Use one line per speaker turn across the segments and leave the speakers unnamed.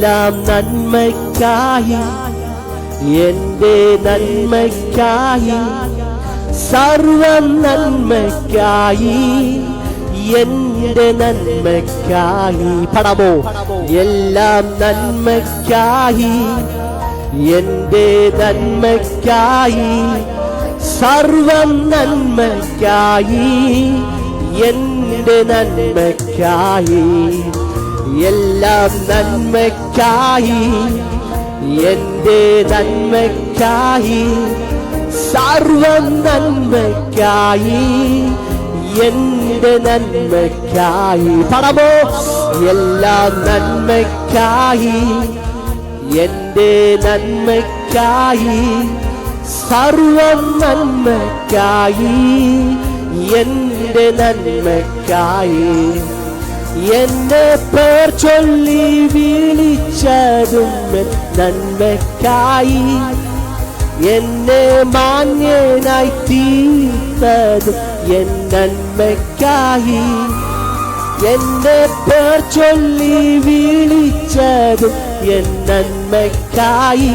എല്ലാം നന്മയ്ക്കായി. എന്റെ നന്മയ്ക്കായി. സർവം നന്മയ്ക്കായി. എന്റെ നന്മയ്ക്കായി. പടമോ? എല്ലാം നന്മയ്ക്കായി. എന്റെ നന്മയ്ക്കായി. സർവം നന്മയ്ക്കായി. എന്റെ നന്മയ്ക്കായി. എല്ലാം നന്മയ്ക്കായി എന്റെ നന്മയ്ക്കായി സർവം നന്മയ്ക്കായി എന്റെ നന്മയ്ക്കായി. പടമോ എല്ലാം നന്മയ്ക്കായി എന്റെ നന്മയ്ക്കായി സർവം നന്മയ്ക്കായി എന്റെ നന്മയ്ക്കായി. എന്നെ പേർ ചൊല്ലി വിളിച്ചതും എൻ നന്മയ്ക്കായി. എന്നെ മാന്യനായി തീർത്തതും എൻ നന്മയ്ക്കായി. എന്റെ പേർ ചൊല്ലി വിളിച്ചതും എൻ നന്മയ്ക്കായി.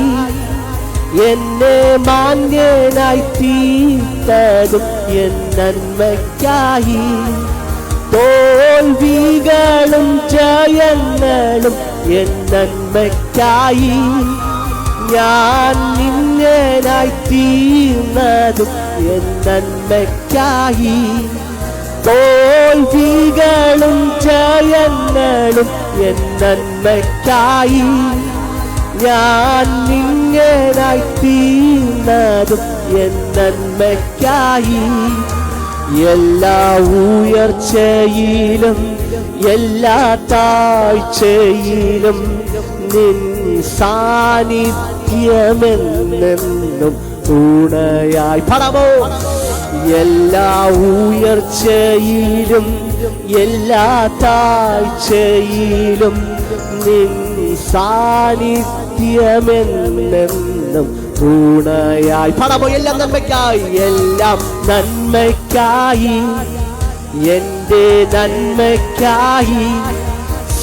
എന്നെ മാന്യനായി തീർത്തതും എൻ നന്മയ്ക്കായി. തോൽവികളും ജയങ്ങളും എൻ നന്മയ്ക്കായി ഞാൻ നിന്നനായി തീർന്നതും എൻ നന്മയ്ക്കായി. തോൽവികളും ജയങ്ങളും എൻ നന്മയ്ക്കായി. ഞാൻ നിങ്ങനായി തീർന്നതും എൻ നന്മയ്ക്കായി. എല്ലാ ഉയർച്ചയിലും എല്ലാ താഴ്ചയിലും നിൻ സാന്നിധ്യമെന്നെന്നും തുണയായി പടമോ? എല്ലാ ഉയർച്ചയിലും എല്ലാ താഴ്ചയിലും നിൻ സാന്നിധ്യമെന്നെന്നും തുണയായി പടമോ? എല്ലാം നന്മയ്ക്കായി. എല്ലാം നന്മയ്ക്കായി. എന്റെ നന്മയ്ക്കായി.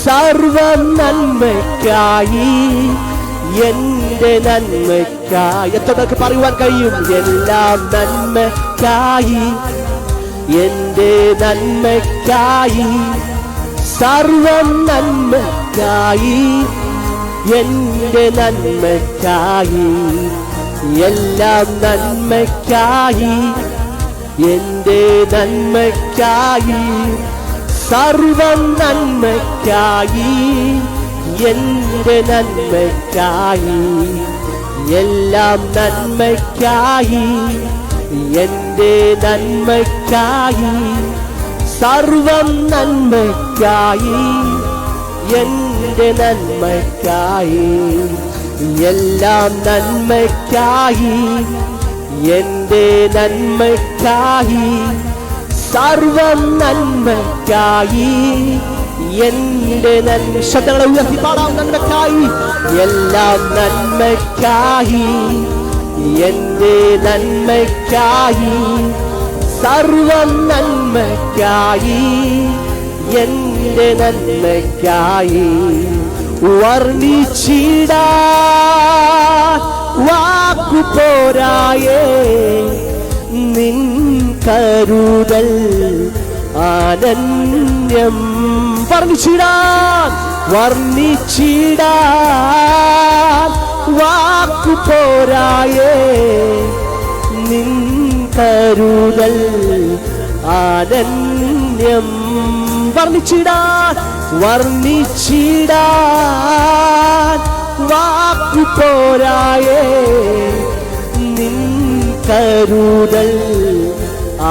സർവ നന്മയ്ക്കായി. എന്റെ നന്മയ്ക്കായി. എത്രയൊക്കെ പറയുവാൻ കഴിയും? എല്ലാം നന്മയ്ക്കായി. എന്റെ നന്മയ്ക്കായി. സർവ നന്മയ്ക്കായി. എന്റെ നന്മയ്ക്കായി എല്ലാം നന്മയ്ക്കായി എന്റെ നന്മയ്ക്കായി സർവം നന്മയ്ക്കായി എന്റെ നന്മയ്ക്കായി എല്ലാം നന്മയ്ക്കായി എന്റെ നന്മയ്ക്കായി സർവം നന്മയ്ക്കായി എന്റെ നന്മയ്ക്കായി. എല്ലാം നന്മയ്ക്കായി. എന്റെ നന്മയ്ക്കായി. സർവം നന്മയ്ക്കായി. എന്റെ നന്മ ശബ്ദങ്ങളെ ഉയർത്തി പാടാം നന്മയ്ക്കായി. എല്ലാം നന്മയ്ക്കായി. എന്റെ നന്മയ്ക്കായി. സർവം നന്മയ്ക്കായി. എന്റെ നന്മയ്ക്കായി വർണിച്ചിട. വാക്കു പോരായേ നിൻ കരുതൽ ആനന്യം. വർണിച്ചിടാൻ വർണിച്ചിടാൻ വാക്കു പോരായേ നിൻ കരുതൽ ആനന്യം. വർണിച്ചിടാൻ വർണിച്ചിടാൻ വാക്കു പോരായേ. നിൻ കരുതൽ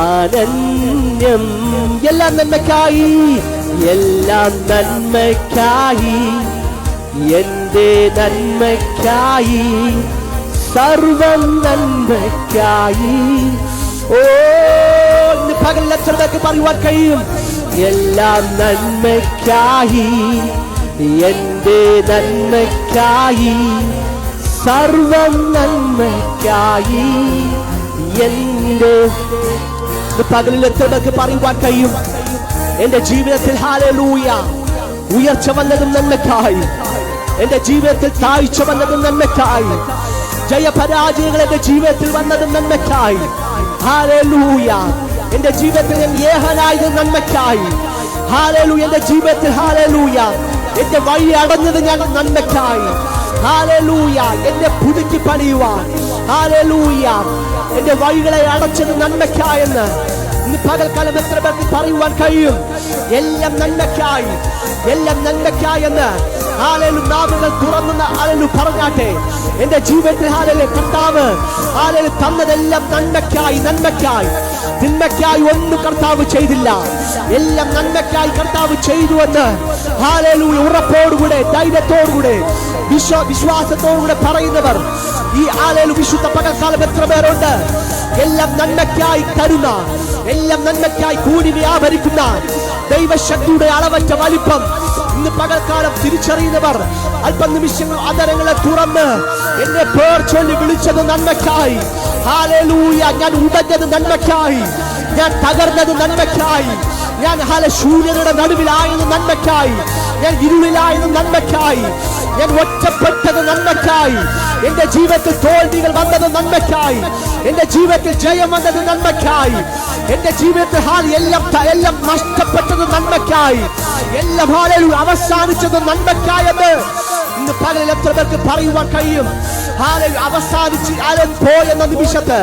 ആനന്യം എല്ലാം നന്മയ്ക്കായി എല്ലാം നന്മയ്ക്കായി എന്റെ നന്മയ്ക്കായി സർവം നന്മയ്ക്കായി. ഓ ഇന്ന് പകൽ പറയുവാൻ കഴിയും. എല്ലാം നന്മയ്ക്കായി എന്റെ നന്മയ്ക്കായി സർവം നന്മയ്ക്കായി എന്റെ പകലിൽ എത്രതൊക്കെ പറയുവാൻ കഴിയും. എന്റെ ജീവിതത്തിൽ ഹാലൂയ ഉയർച്ച വന്നതും നന്മയ്ക്കായി. എന്റെ ജീവിതത്തിൽ താഴ്ച വന്നതും നന്മയ്ക്കായി. ജയപരാജയങ്ങൾ എന്റെ ജീവിതത്തിൽ വന്നതും നന്മയ്ക്കായി. ഹാലൂയ എന്റെ ജീവിതത്തിൽ ഞാൻ ഏഹനായത് നന്മയ്ക്കായി. ഹാലലു എന്റെ ജീവിതത്തിൽ ഹാലലൂയ എന്റെ വഴി അടഞ്ഞത് ഞാൻ നന്മയ്ക്കായി. ഹാലലൂയ എന്നെ പുതുക്കി പണിയുവാൻ ഹാലലൂയ എന്റെ വഴികളെ അടച്ചത് നന്മയ്ക്കായെന്ന്. ഇന്ന് പകൽക്കാലം എത്ര പേർക്ക് പറയുവാൻ കഴിയും? എല്ലാം നന്മയ്ക്കായി എല്ലാം നന്മയ്ക്കായി എന്ന് ആലയിലും നാവുകൾ തുറന്ന ആലയിലും പറഞ്ഞാട്ടെ. എന്റെ ജീവിതത്തിൽ ആലയിലെ കർത്താവ് ആലയിൽ തന്നതെല്ലാം നന്മയ്ക്കായി നന്മയ്ക്കായി. തിന്മയ്ക്കായി ഒന്നും കർത്താവ് ചെയ്തില്ല. എല്ലാം നന്മയ്ക്കായി കർത്താവ് ചെയ്തു എന്ന് ഹാലലു ഉറപ്പോടുകൂടെ ധൈര്യത്തോടുകൂടെ വിശ്വ വിശ്വാസത്തോടുകൂടെ പറയുന്നവർ. ഈ ആലലു വിശുദ്ധ പകൽക്കാലം എത്ര പേരുണ്ട്? എല്ലാം നന്മയ്ക്കായി തരുന്ന എല്ലാം നന്മയ്ക്കായി കൂടി വ്യാപരിക്കുന്ന ദൈവശക്തിയുടെ അളവറ്റ വലിപ്പം ഇന്ന് പകൽക്കാലം തിരിച്ചറിയുന്നവർ അല്പ നിമിഷങ്ങൾ അതരങ്ങളെ തുറന്ന് എന്നെ പേർ ചൊല്ലി വിളിച്ചത് നന്മയ്ക്കായി. ഞാൻ ഉടഞ്ഞത് നന്മയ്ക്കായി. ഞാൻ തകർന്നത് നന്മയ്ക്കായി. ഞാൻ ഹാല ശൂന്യതയുടെ നടുവിലായത് നന്മയ്ക്കായി. ഞാൻ ഇരുളിലായത് നന്മയ്ക്കായി. ഞാൻ ഒറ്റപ്പെട്ടത് നന്മയ്ക്കായി. എന്റെ ജീവിതത്തിൽ തോൽവികൾ വന്നത് നന്മയ്ക്കായി. എന്റെ ജീവിതത്തിൽ ജയം വന്നത് നന്മയ്ക്കായി. എന്റെ ജീവിതത്തിൽ ഹാൽ എല്ലാം എല്ലാം നഷ്ടപ്പെട്ടത് നന്മയ്ക്കായി. എല്ലാം ഹാലും അവസാനിച്ചത് നന്മയ്ക്കായത് ഇന്ന് പകലിൽ എത്ര പേർക്ക് പറയുവാൻ കഴിയും? അവസാനിച്ച്. ആലൻ പോയെന്ന നിമിഷത്ത്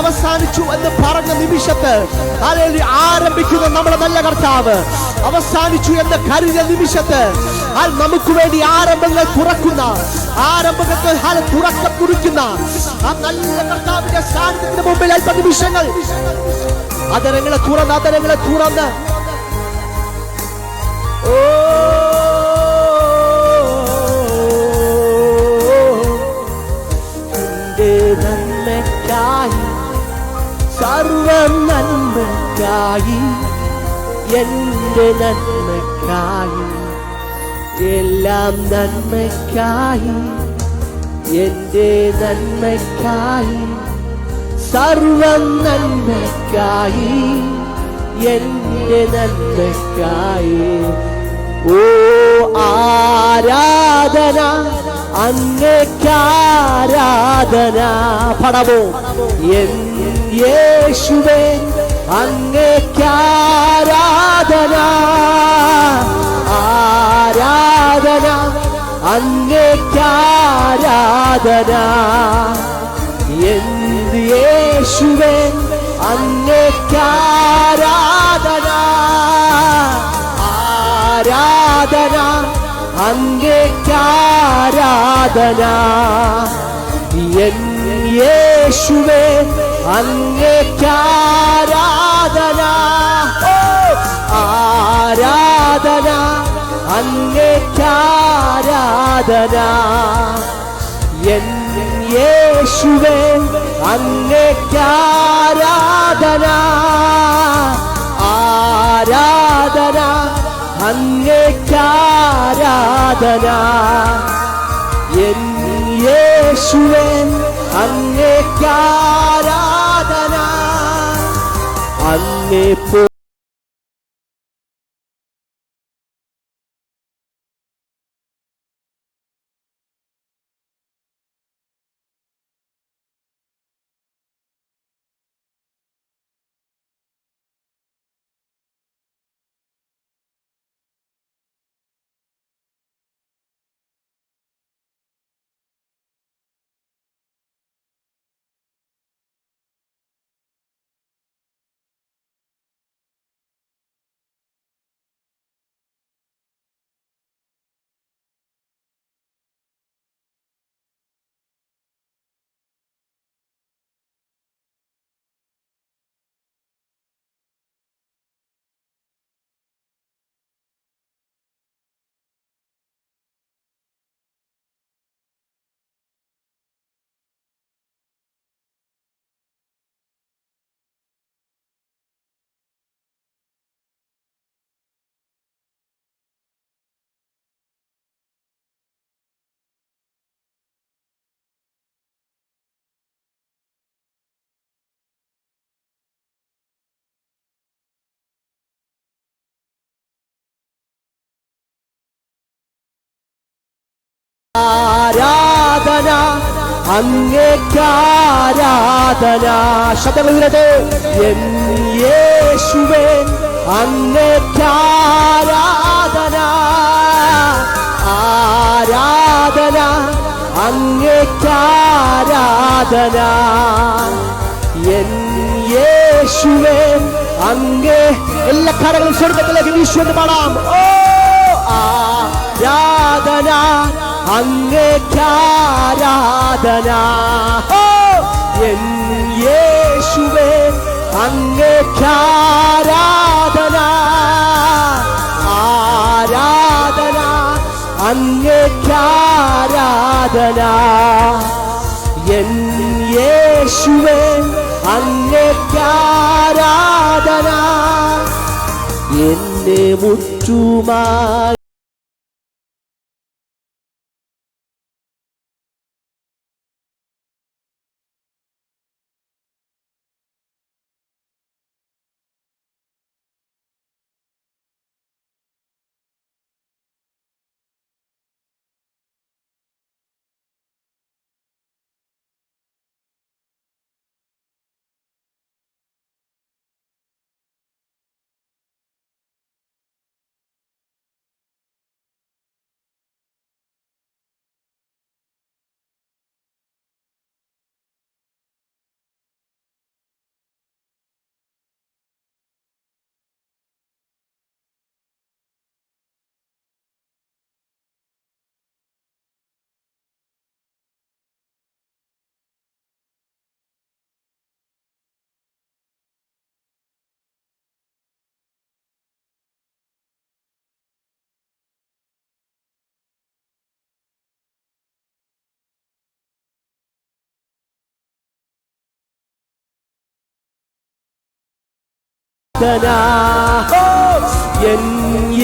അവസാനിച്ചു എന്ന് പറഞ്ഞ നിമിഷത്ത് ഹാലയിൽ ആരംഭിക്കുന്ന നമ്മുടെ നല്ല കർത്താവ്. അവസാനിച്ചു എന്ന് കരുതിയ നിമിഷത്ത് നമുക്ക് വേണ്ടി ആരംഭങ്ങൾ തുറക്കുന്ന ആരംഭങ്ങൾക്ക് തുറക്കം കുറിക്കുന്ന ആ നല്ല കർത്താവിന്റെ സാന്നിധ്യത്തിന് മുമ്പിൽ അല്പ നിമിഷങ്ങൾ. അതരങ്ങളെ തുറന്ന് അതരങ്ങളെ തുറന്ന്. ഓ സർവ എന്റെ നന്മക്കായി എല്ലാം നന്മയ്ക്കായി എന്റെ നന്മയ്ക്കായി സർവം നന്മയ്ക്കായി എന്റെ നന്മയ്ക്കായി. ഓ ആരാധന അങ്ങേക്കാരാധന പടവോ എൻ യേശുവേ അങ്ങേക്കാരാധന ആരാധന അങ്ങേക്കാരാധന. എന്ത് യേശുവേ അങ്ങേക്കാരാധന ആരാധന അങ്ങേക്കാരാധന. എൻ യേശുവേ അങ്ങേക്കാരാധന ആരാധന അങ്ങേക്കാരാധന എൻ യേശുവേ അങ്ങേക്കാരാധന ആരാധന അങ്ങേക്കാരാധന എൻ യേശുവേ അങ്ങേക്കാരാധന അങ്ങേ പോ അങ്ങേക്കാരാധന. ശബ്ദങ്ങളിലത് എൻ യേശുവേ അങ്ങേക്കാരാധന ആരാധന അങ്ങേക്കാരാധന. എൻ യേശുവേ അങ്ങേ. എല്ലാ കരകളും സ്വർഗത്തിലേക്ക് വീശു പാടാം. ഓ ആരാധന അങ്ങേക്കാരാധന. എൻ യേശുവേ അങ്ങേക്കാരാധന. ആരാധന അങ്ങേക്കാരാധന. എൻ യേശുവേ അങ്ങേക്കാരാധന. എന്നെ മുറ്റുമാ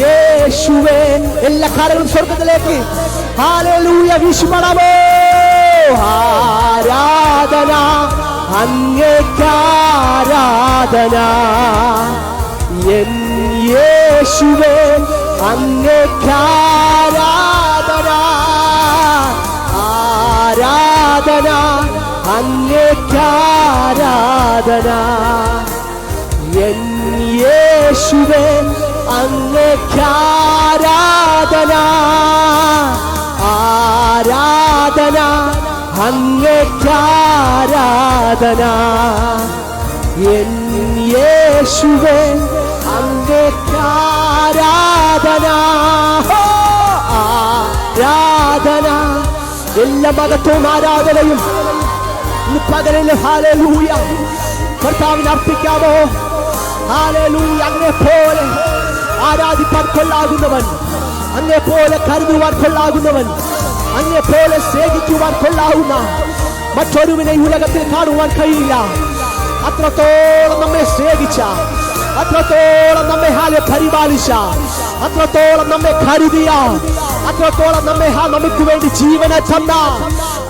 യേശുവേ എല്ലാ കാലങ്ങളും സ്വർഗത്തിലേക്ക് ഹാലലൂയ വീശുമണമോ ആരാധന അങ്ങേക്കാരാധന. എൻ യേശുവേ അങ്ങേക്കാരാധന. ആരാധന അങ്ങേക്കാരാധന. എൻ യേശുവേ അങ്ങേക്കാരാധന ആരാധന അങ്ങേക്കാരാധന എൻ യേശുവേ അങ്ങേക്കാരാധന ഹോ, ആരാധന. എല്ലാ മതത്വവും ആരാധനയും. പകലിൽ ഹാലൂയ കർത്താവിന് അർപ്പിക്കാമോ? ഹാലൂയ അങ്ങേ പോലെ ആരാധിപ്പാൻ കൊള്ളാകുന്നവൻ. അങ്ങനെ പോലെ കരുതുവാൻ കൊള്ളാകുന്നവൻ. അങ്ങനെ പോലെ സ്നേഹിക്കുവാൻ കൊള്ളാവുന്ന മറ്റൊരുവിനെ ഉലകത്തിൽ കാണുവാൻ കഴിയില്ല. അത്രത്തോളം നമ്മെ സ്നേഹിച്ച അത്രത്തോളം നമ്മെ ഹാലെ പരിപാലിച്ച അത്രത്തോളം നമ്മെ കരുതിയ അത്രത്തോളം നമ്മെ ഹാ നമുക്ക് വേണ്ടി ജീവനെ തന്ന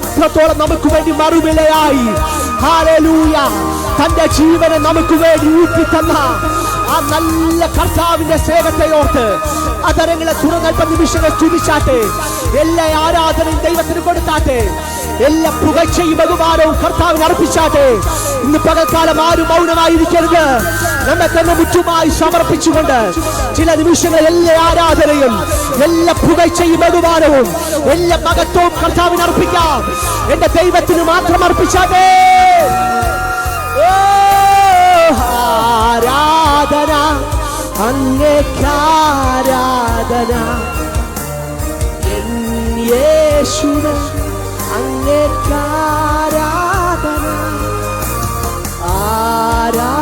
അത്രത്തോളം നമുക്ക് വേണ്ടി മറുവിലയായി. ഹാലലൂയ. തന്റെ ജീവനെ നമുക്ക് വേണ്ടി ഊറ്റി തന്ന ആ നല്ല കർത്താവിന്റെ സേവത്തെ ഓർത്ത് അതരങ്ങളെ തുറന്നൽപ്പ നിമിഷങ്ങൾ ചുതിച്ചാട്ടെ എല്ലാ ആരാധനയും ദൈവത്തിന് കൊടുത്താട്ടെ എല്ലാ പുകഴ്ചയും ബഹുമാനവും കർത്താവിന് അർപ്പിച്ചാട്ടെ. ഇന്ന് പകൽക്കാലം ആരും മൗനമായിരിക്കരുത്. നമ്മെ തന്നെ മുറ്റുമായി സമർപ്പിച്ചുകൊണ്ട് ചില നിമിഷങ്ങൾ എല്ലാ ആരാധനയും എല്ലാ പുകഴ്ചയും ബഹുമാനവും എല്ലാ മകത്വവും കർത്താവിന് അർപ്പിക്കാം. എന്റെ ദൈവത്തിന് മാത്രം അർപ്പിച്ചാട്ടെ. ആരാധന അങ്ങേക്കാരാധന. യേശുന അങ്ങേക്കാരാധന. ആരാ